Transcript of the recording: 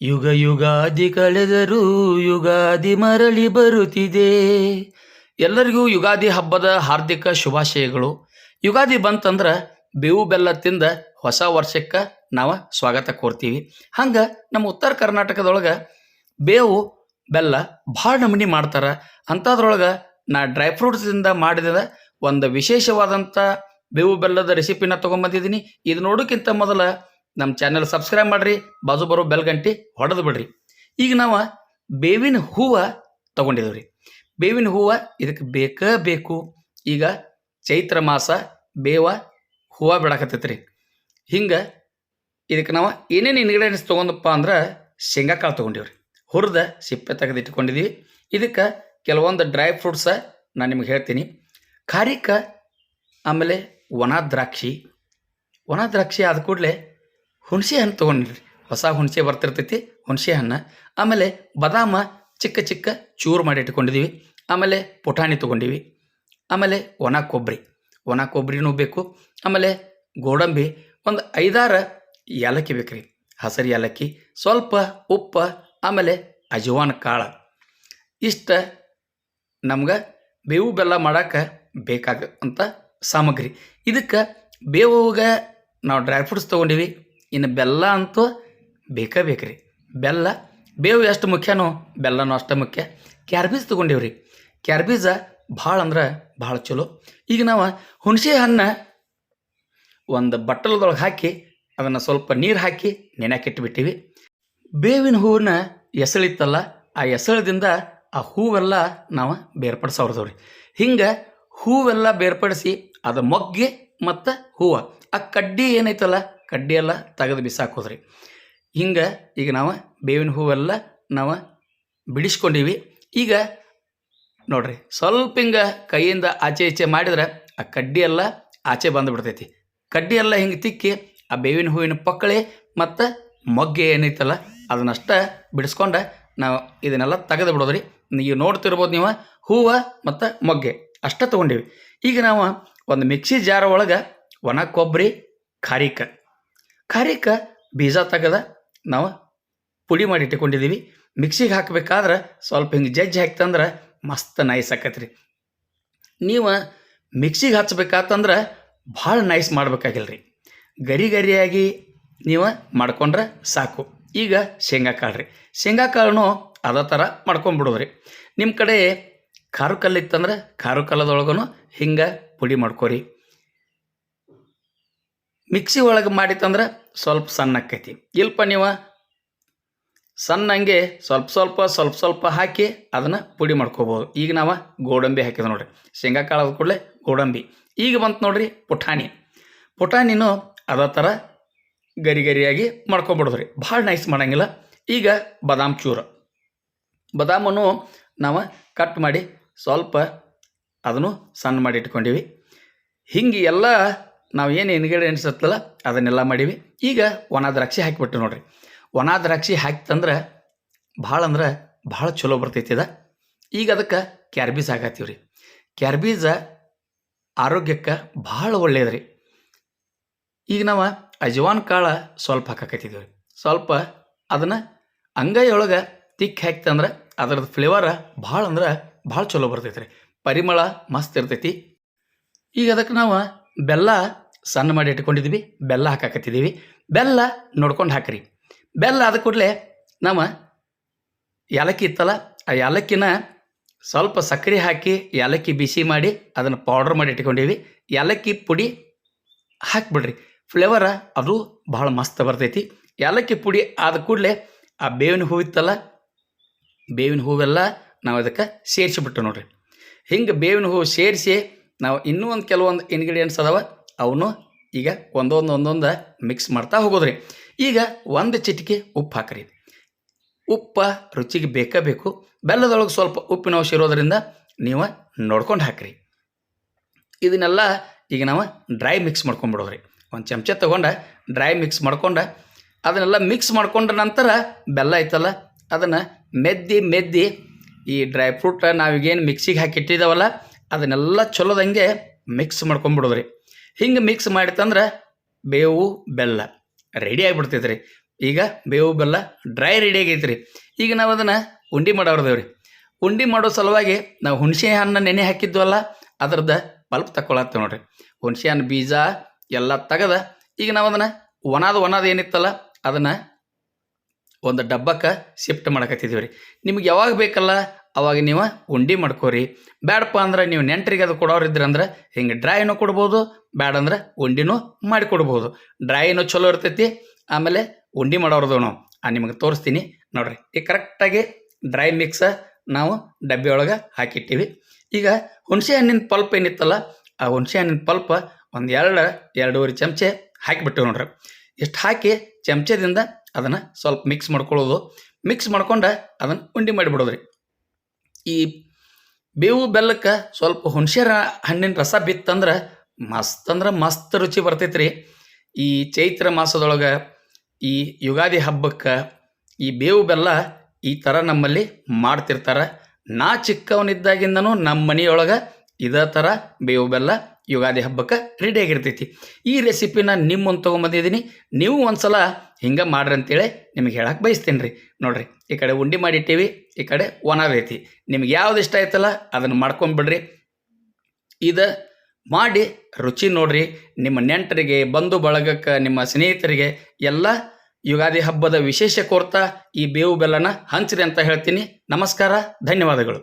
ಯುಗ ಯುಗಾದಿ ಕಳೆದರೂ ಯುಗಾದಿ ಮರಳಿ ಬರುತ್ತಿದೆ. ಎಲ್ಲರಿಗೂ ಯುಗಾದಿ ಹಬ್ಬದ ಹಾರ್ದಿಕ ಶುಭಾಶಯಗಳು. ಯುಗಾದಿ ಬಂತಂದ್ರೆ ಬೇವು ಬೆಲ್ಲ ತಿಂದ ಹೊಸ ವರ್ಷಕ್ಕೆ ನಾವು ಸ್ವಾಗತ ಕೋರ್ತೀವಿ. ಹಂಗೆ ನಮ್ಮ ಉತ್ತರ ಕರ್ನಾಟಕದೊಳಗೆ ಬೇವು, ಬೆಲ್ಲ ಭಾಳ ನಮೂನಿ ಮಾಡ್ತಾರೆ. ಅಂಥದ್ರೊಳಗೆ ನಾ ಡ್ರೈ ಫ್ರೂಟ್ಸಿಂದ ಮಾಡಿದ ಒಂದು ವಿಶೇಷವಾದಂಥ ಬೇವು ಬೆಲ್ಲದ ರೆಸಿಪಿನ ತೊಗೊಂಬಂದಿದ್ದೀನಿ ಇದು ನೋಡೋಕ್ಕಿಂತ ಮೊದಲ ನಮ್ಮ ಚಾನೆಲ್ ಸಬ್ಸ್ಕ್ರೈಬ್ ಮಾಡಿರಿ, ಬಾಜು ಬರೋ ಬೆಲ್ ಗಂಟೆ ಹೊಡೆದು ಬಿಡ್ರಿ. ಈಗ ನಾವು ಬೇವಿನ ಹೂವು ತೊಗೊಂಡಿದ್ದೇವೆ ರೀ ಬೇವಿನ ಹೂವು ಇದಕ್ಕೆ ಬೇಕೇ ಬೇಕು. ಈಗ ಚೈತ್ರ ಮಾಸ ಬೇವ ಹೂವು ಬಿಡಾಕತ್ತೈತೆ ರೀ ಹಿಂಗೆ ಇದಕ್ಕೆ ನಾವು ಏನೇನು ಇನ್ಗ್ರೀಡಿಯೆಂಟ್ಸ್ ತೊಗೊಂಡಪ್ಪ ಅಂದ್ರೆ ಶೇಂಗಾ ಕಾಳು ತೊಗೊಂಡಿವ್ರಿ. ಹುರಿದ ಸಿಪ್ಪೆ ತೆಗೆದು ಇಟ್ಕೊಂಡಿದ್ದೀವಿ ಇದಕ್ಕೆ ಕೆಲವೊಂದು ಡ್ರೈ ಫ್ರೂಟ್ಸ ನಾನು ನಿಮ್ಗೆ ಹೇಳ್ತೀನಿ. ಖಾರಿಕ, ಆಮೇಲೆ ಒಣ ದ್ರಾಕ್ಷಿ ಒಣ ದ್ರಾಕ್ಷಿ ಆದ ಕೂಡಲೇ ಹುಣಸೆ ಹಣ್ಣು ತೊಗೊಂಡಿರಿ. ಹೊಸ ಹುಣಸೆ ಬರ್ತಿರ್ತೈತಿ, ಹುಣಸೆ ಹಣ್ಣು. ಆಮೇಲೆ ಬದಾಮ ಚಿಕ್ಕ ಚಿಕ್ಕ ಚೂರು ಮಾಡಿ ಇಟ್ಕೊಂಡಿದ್ದೀವಿ ಆಮೇಲೆ ಪುಟಾಣಿ ತೊಗೊಂಡಿವಿ. ಆಮೇಲೆ ಒಣ ಕೊಬ್ಬರಿ ಒಣ ಕೊಬ್ಬರಿನೂ ಬೇಕು. ಆಮೇಲೆ ಗೋಡಂಬಿ ಒಂದು ಐದಾರು ಏಲಕ್ಕಿ ಬೇಕ್ರಿ. ಹಸರು ಏಲಕ್ಕಿ, ಸ್ವಲ್ಪ ಉಪ್ಪು, ಆಮೇಲೆ ಅಜವಾನ್ ಕಾಳು. ಇಷ್ಟ ನಮ್ಗೆ ಬೇವು ಬೆಲ್ಲ ಮಾಡೋಕ್ಕೆ ಬೇಕಾಗ ಅಂತ ಸಾಮಗ್ರಿ. ಇದಕ್ಕೆ ಬೇವುಗೆ ನಾವು ಡ್ರೈ ಫ್ರೂಟ್ಸ್ ತೊಗೊಂಡಿವಿ. ಇನ್ನು ಬೆಲ್ಲ ಅಂತೂ ಬೇಕೇ ಬೇಕು ರೀ ಬೆಲ್ಲ ಬೇವು ಎಷ್ಟು ಮುಖ್ಯನೋ ಬೆಲ್ಲನೂ ಅಷ್ಟು ಮುಖ್ಯ. ಕ್ಯಾರ್ಬೀಜ್ ತೊಗೊಂಡೇವ್ರಿ. ಕ್ಯಾರ್ಬೀಜ ಭಾಳ ಅಂದ್ರೆ ಭಾಳ ಚಲೋ. ಈಗ ನಾವು ಹುಣಸೆ ಹಣ್ಣು ಒಂದು ಬಟ್ಟಲದೊಳಗೆ ಹಾಕಿ ಅದನ್ನು ಸ್ವಲ್ಪ ನೀರು ಹಾಕಿ ನೆನೆಕಿಟ್ಬಿಟ್ಟಿವಿ ಬೇವಿನ ಹೂವನ್ನ ಎಸಳಿತ್ತಲ್ಲ ಆ ಎಸಳದಿಂದ ಆ ಹೂವೆಲ್ಲ ನಾವು ಬೇರ್ಪಡಿಸೋರ್ದವ್ರಿ. ಹಿಂಗೆ ಹೂವೆಲ್ಲ ಬೇರ್ಪಡಿಸಿ ಅದು ಮೊಗ್ಗೆ ಮತ್ತು ಹೂವು. ಆ ಕಡ್ಡಿ ಏನೈತಲ್ಲ ಕಡ್ಡಿ ಎಲ್ಲ ತೆಗೆದು ಬಿಸಾಕೋದ್ರಿ. ಹಿಂಗೆ ಈಗ ನಾವು ಬೇವಿನ ಹೂವೆಲ್ಲ ನಾವು ಬಿಡಿಸ್ಕೊಂಡೀವಿ. ಈಗ ನೋಡ್ರಿ, ಸ್ವಲ್ಪ ಹಿಂಗೆ ಕೈಯಿಂದ ಆಚೆ ಈಚೆ ಮಾಡಿದ್ರೆ ಆ ಕಡ್ಡಿ ಆಚೆ ಬಂದುಬಿಡ್ತೈತಿ. ಕಡ್ಡಿ ಎಲ್ಲ ಹಿಂಗೆ ತಿಕ್ಕಿ ಆ ಬೇವಿನ ಹೂವಿನ ಪಕ್ಕಳಿ ಮತ್ತು ಮೊಗ್ಗೆ ಏನೈತಲ್ಲ ಅದನ್ನಷ್ಟ ಬಿಡಿಸ್ಕೊಂಡು ನಾವು ಇದನ್ನೆಲ್ಲ ತೆಗೆದು ಬಿಡೋದ್ರಿ. ನೀವು ನೋಡ್ತಿರ್ಬೋದು ನೀವು ಹೂವು ಮತ್ತು ಮೊಗ್ಗೆ ಅಷ್ಟೇ ತೊಗೊಂಡೀವಿ. ಈಗ ನಾವು ಒಂದು ಮಿಕ್ಸಿ ಜಾರ ಒಳಗೆ ಒಣ ಕೊಬ್ಬರಿ, ಖಾರಿಕ. ಖಾರಿಕ ಬೀಜ ತೆಗೆದ ನಾವು ಪುಡಿ ಮಾಡಿ ಇಟ್ಟುಕೊಂಡಿದ್ದೀವಿ. ಮಿಕ್ಸಿಗೆ ಹಾಕಬೇಕಾದ್ರೆ ಸ್ವಲ್ಪ ಹಿಂಗೆ ಜಜ್ಜಿ ಹಾಕ್ತಂದ್ರೆ ಮಸ್ತ್ ನೈಸ್ ಆಕತ್ರಿ. ನೀವು ಮಿಕ್ಸಿಗೆ ಹಚ್ಬೇಕಾತಂದ್ರೆ ಭಾಳ ನೈಸ್ ಮಾಡಬೇಕಾಗಿಲ್ಲ ರೀ ಗರಿ ಗರಿಯಾಗಿ ನೀವು ಮಾಡ್ಕೊಂಡ್ರೆ ಸಾಕು. ಈಗ ಶೇಂಗಾ ಕಾಳು ರೀ ಶೇಂಗಾ ಕಾಳನ್ನು ಅದೇ ಥರ ಮಾಡ್ಕೊಂಬಿಡೋದ್ರಿ. ನಿಮ್ಮ ಕಡೆ ಖಾರು ಕಲ್ಲು ಇತ್ತಂದ್ರೆ ಖಾರು ಕಲ್ಲದೊಳಗೂ ಹಿಂಗೆ ಪುಡಿ ಮಾಡ್ಕೊರಿ. ಮಿಕ್ಸಿ ಒಳಗೆ ಮಾಡಿತ್ತಂದ್ರೆ ಸ್ವಲ್ಪ ಸಣ್ಣ ಆಕೈತಿ ಇಲ್ಪ ನೀವು ಸಣ್ಣ ಹಂಗೆ ಸ್ವಲ್ಪ ಸ್ವಲ್ಪ ಸ್ವಲ್ಪ ಸ್ವಲ್ಪ ಹಾಕಿ ಅದನ್ನು ಪುಡಿ ಮಾಡ್ಕೋಬೋದು. ಈಗ ನಾವು ಗೋಡಂಬಿ ಹಾಕಿದ್ವಿ ನೋಡ್ರಿ. ಶೇಂಗಾ ಕಾಳದ ಕೂಡಲೇ ಗೋಡಂಬಿ. ಈಗ ಬಂತು ನೋಡ್ರಿ ಪುಟಾಣಿ. ಪುಟಾಣಿನೂ ಅದೇ ಥರ ಗರಿ ಗರಿಯಾಗಿ ಮಾಡ್ಕೊಬಿಡೋದ್ರಿ. ಭಾಳ ನೈಸ್ ಮಾಡೋಂಗಿಲ್ಲ. ಈಗ ಬಾದಾಮ್ ಚೂರು. ಬಾದಾಮನ್ನು ನಾವು ಕಟ್ ಮಾಡಿ ಸ್ವಲ್ಪ ಅದನ್ನು ಸಣ್ಣ ಮಾಡಿ ಇಟ್ಕೊಂಡಿವಿ. ಹಿಂಗೆ ಎಲ್ಲ ನಾವು ಏನು ಇನ್ಗ್ರೀಡಿಯೆಂಟ್ಸ್ ಇರ್ತಲ್ಲ ಅದನ್ನೆಲ್ಲ ಮಾಡೀವಿ. ಈಗ ಒಣ ದ್ರಾಕ್ಷಿ ಹಾಕಿಬಿಟ್ಟು ನೋಡ್ರಿ. ಒಣ ದ್ರಾಕ್ಷಿ ಹಾಕ್ತಂದ್ರೆ ಭಾಳ ಅಂದ್ರೆ ಭಾಳ ಚಲೋ ಬರ್ತೈತಿ ಅದ. ಈಗ ಅದಕ್ಕೆ ಕ್ಯಾರ್ಬೀಸ್ ಹಾಕತ್ತೀವಿ ರೀ ಕ್ಯಾರ್ಬೀಜ ಆರೋಗ್ಯಕ್ಕೆ ಭಾಳ ಒಳ್ಳೇದು ರೀ ಈಗ ನಾವು ಅಜವಾನ್ ಕಾಳು ಸ್ವಲ್ಪ ಹಾಕಕತ್ತಿದ್ದೀವಿ ಸ್ವಲ್ಪ ಅದನ್ನು ಅಂಗೈಯೊಳಗೆ ತಿಕ್ಕಿ ಹಾಕ್ತಂದ್ರೆ ಅದರದ್ದು ಫ್ಲೇವರ ಭಾಳ ಅಂದ್ರೆ ಭಾಳ ಚಲೋ ಬರ್ತೈತೆ ರೀ ಪರಿಮಳ ಮಸ್ತ್ ಇರ್ತೈತಿ. ಈಗ ಅದಕ್ಕೆ ನಾವು ಬೆಲ್ಲ ಸಣ್ಣ ಮಾಡಿ ಇಟ್ಕೊಂಡಿದ್ದೀವಿ ಬೆಲ್ಲ ಹಾಕಾಕತ್ತಿದ್ದೀವಿ ಬೆಲ್ಲ ನೋಡ್ಕೊಂಡು ಹಾಕ್ರಿ. ಬೆಲ್ಲ ಆದ ಕೂಡಲೇ ನಾವು ಏಲಕ್ಕಿ ಇತ್ತಲ್ಲ, ಆ ಏಲಕ್ಕಿನ ಸ್ವಲ್ಪ ಸಕ್ಕರೆ ಹಾಕಿ ಏಲಕ್ಕಿ ಬಿಸಿ ಮಾಡಿ ಅದನ್ನು ಪೌಡ್ರ್ ಮಾಡಿ ಇಟ್ಕೊಂಡೀವಿ. ಏಲಕ್ಕಿ ಪುಡಿ ಹಾಕಿಬಿಡ್ರಿ. ಫ್ಲೇವರ ಅದು ಭಾಳ ಮಸ್ತ್ ಬರ್ತೈತಿ. ಏಲಕ್ಕಿ ಪುಡಿ ಆದ ಕೂಡಲೇ ಆ ಬೇವಿನ ಹೂವು ಇತ್ತಲ್ಲ, ಬೇವಿನ ಹೂವೆಲ್ಲ ನಾವು ಅದಕ್ಕೆ ಸೇರಿಸಿಬಿಟ್ಟು ನೋಡ್ರಿ. ಹಿಂಗೆ ಬೇವಿನ ಹೂವು ಸೇರಿಸಿ ನಾವು ಇನ್ನೂ ಒಂದು ಕೆಲವೊಂದು ಇಂಗ್ರೀಡಿಯೆಂಟ್ಸ್ ಅದಾವ, ಅವನು ಈಗ ಒಂದೊಂದು ಒಂದೊಂದು ಮಿಕ್ಸ್ ಮಾಡ್ತಾ ಹೋಗೋದ್ರಿ. ಈಗ ಒಂದು ಚಿಟಿಕೆ ಉಪ್ಪು ಹಾಕ್ರಿ. ಉಪ್ಪು ರುಚಿಗೆ ಬೇಕೇ ಬೇಕು. ಬೆಲ್ಲದೊಳಗೆ ಸ್ವಲ್ಪ ಉಪ್ಪಿನ ಅಂಶ ಇರೋದರಿಂದ ನೀವು ನೋಡ್ಕೊಂಡು ಹಾಕ್ರಿ. ಇದನ್ನೆಲ್ಲ ಈಗ ನಾವು ಡ್ರೈ ಮಿಕ್ಸ್ ಮಾಡ್ಕೊಂಡ್ಬಿಡೋದ್ರಿ ಒಂದು ಚಮಚ ತೊಗೊಂಡು ಡ್ರೈ ಮಿಕ್ಸ್ ಮಾಡ್ಕೊಂಡು ಅದನ್ನೆಲ್ಲ ಮಿಕ್ಸ್ ಮಾಡ್ಕೊಂಡ ನಂತರ ಬೆಲ್ಲ ಐತಲ್ಲ, ಅದನ್ನು ಮೆದ್ದಿ ಮೆದ್ದಿ ಈ ಡ್ರೈ ಫ್ರೂಟ್ ನಾವೀಗೇನು ಮಿಕ್ಸಿಗೆ ಹಾಕಿ ಇಟ್ಟಿದ್ದಾವಲ್ಲ ಅದನ್ನೆಲ್ಲ ಚಲೋದಂಗೆ ಮಿಕ್ಸ್ ಮಾಡ್ಕೊಂಬಿಡೋದ್ರಿ ಹಿಂಗೆ ಮಿಕ್ಸ್ ಮಾಡಿತ್ತಂದ್ರೆ ಬೇವು, ಬೆಲ್ಲ ರೆಡಿ ಆಗಿಬಿಡ್ತೈತೆ ರೀ ಈಗ ಬೇವು, ಬೆಲ್ಲ ಡ್ರೈ ರೆಡಿ ಆಗೈತ್ರಿ. ಈಗ ನಾವು ಅದನ್ನು ಉಂಡೆ ಮಾಡೋರ್ದೇವ್ರಿ ಉಂಡೆ ಮಾಡೋ ಸಲುವಾಗಿ ನಾವು ಹುಣಸೆ ಹಣ್ಣು ನೆನೆ ಹಾಕಿದ್ವಲ್ಲ, ಅದ್ರದ್ದು ಪಲ್ಪ್ ತಗೊಳತ್ತೇವೆ ನೋಡ್ರಿ. ಹುಣಸೆ ಹಣ್ಣು ಬೀಜ ಎಲ್ಲ ತೆಗೆದ, ಈಗ ನಾವು ಅದನ್ನು ಒಣದ ಒಣದ ಏನಿತ್ತಲ್ಲ, ಅದನ್ನು ಒಂದು ಡಬ್ಬಕ್ಕೆ ಶಿಫ್ಟ್ ಮಾಡಕತ್ತಿದ್ದೀವಿ ರೀ ನಿಮ್ಗೆ ಯಾವಾಗ ಬೇಕಲ್ಲ ಅವಾಗ ನೀವು ಉಂಡೆ ಮಾಡ್ಕೋರಿ. ಬ್ಯಾಡಪ್ಪ ಅಂದ್ರೆ ನೀವು ನೆಂಟರಿಗೆ ಅದು ಕೊಡೋರು ಇದ್ರಂದ್ರೆ ಹಿಂಗೆ ಡ್ರೈನು ಕೊಡ್ಬೋದು, ಬ್ಯಾಡ ಅಂದ್ರೆ ಉಂಡಿನೂ ಮಾಡಿಕೊಡ್ಬೋದು ಡ್ರೈನು ಚಲೋ ಇರ್ತೈತಿ, ಆಮೇಲೆ ಉಂಡೆ ಮಾಡೋರ್ದು ನಾವು ನಿಮಗೆ ತೋರಿಸ್ತೀನಿ. ನೋಡ್ರಿ ಈಗ ಕರೆಕ್ಟಾಗಿ ಡ್ರೈ ಮಿಕ್ಸ ನಾವು ಡಬ್ಬಿ ಒಳಗೆ ಹಾಕಿಟ್ಟಿವಿ. ಈಗ ಹುಣಸೆ ಹಣ್ಣಿನ ಪಲ್ಪ್ ಏನಿತ್ತಲ್ಲ, ಆ ಹುಣಸೆ ಹಣ್ಣಿನ ಪಲ್ಪ್ ಒಂದು ಎರಡು, ಎರಡೂವರೆ ಚಮಚೆ ಹಾಕಿಬಿಟ್ಟು ನೋಡ್ರಿ. ಇಷ್ಟು ಹಾಕಿ ಚಮಚದಿಂದ ಅದನ್ನು ಸ್ವಲ್ಪ ಮಿಕ್ಸ್ ಮಾಡ್ಕೊಳ್ಳೋದು ಮಿಕ್ಸ್ ಮಾಡ್ಕೊಂಡು ಅದನ್ನು ಉಂಡೆ ಮಾಡಿಬಿಡೋದ್ರಿ. ಈ ಬೇವು ಬೆಲ್ಲಕ್ಕೆ ಸ್ವಲ್ಪ ಹುಣಸೇರ ಹಣ್ಣಿನ ರಸ ಬಿತ್ತಂದ್ರೆ ಮಸ್ತ್ ಅಂದ್ರೆ ಮಸ್ತ್ ರುಚಿ ಬರ್ತೈತ್ರಿ. ಈ ಚೈತ್ರ ಮಾಸದೊಳಗೆ ಈ ಯುಗಾದಿ ಹಬ್ಬಕ್ಕೆ ಈ ಬೇವು ಬೆಲ್ಲ ಈ ಥರ ನಮ್ಮಲ್ಲಿ ಮಾಡ್ತಿರ್ತಾರೆ. ನಾ ಚಿಕ್ಕವನಿದ್ದಾಗಿಂದನೂ ನಮ್ಮ ಮನೆಯೊಳಗೆ ಇದೇ ಥರ ಬೇವು ಬೆಲ್ಲ ಯುಗಾದಿ ಹಬ್ಬಕ್ಕೆ ರೆಡಿಯಾಗಿರ್ತೈತಿ ಈ ರೆಸಿಪಿನ ನಿಮ್ಮನ್ನು ತೊಗೊಂಬಂದಿದ್ದೀನಿ. ನೀವು ಒಂದ್ಸಲ ಹಿಂಗೆ ಮಾಡ್ರಿ ಅಂತೇಳಿ ನಿಮಗೆ ಹೇಳಕ್ಕೆ ಬಯಸ್ತೀನಿ ರೀ ನೋಡಿರಿ, ಈ ಕಡೆ ಉಂಡೆ ಮಾಡಿಟ್ಟೀವಿ, ಈ ಕಡೆ ಒಣದೈತಿ ನಿಮ್ಗೆ ಯಾವ್ದು ಇಷ್ಟ ಆಯ್ತಲ್ಲ ಅದನ್ನು ಮಾಡ್ಕೊಂಬಿಡ್ರಿ ಇದು ಮಾಡಿ ರುಚಿ ನೋಡ್ರಿ, ನಿಮ್ಮ ನೆಂಟರಿಗೆ, ಬಂಧು ಬಳಗಕ್ಕೆ, ನಿಮ್ಮ ಸ್ನೇಹಿತರಿಗೆ ಎಲ್ಲ ಯುಗಾದಿ ಹಬ್ಬದ ವಿಶೇಷ ಕೋರ್ತಾ ಈ ಬೇವು ಬೆಲ್ಲನ ಹಂಚಿರಿ ಅಂತ ಹೇಳ್ತೀನಿ. ನಮಸ್ಕಾರ, ಧನ್ಯವಾದಗಳು.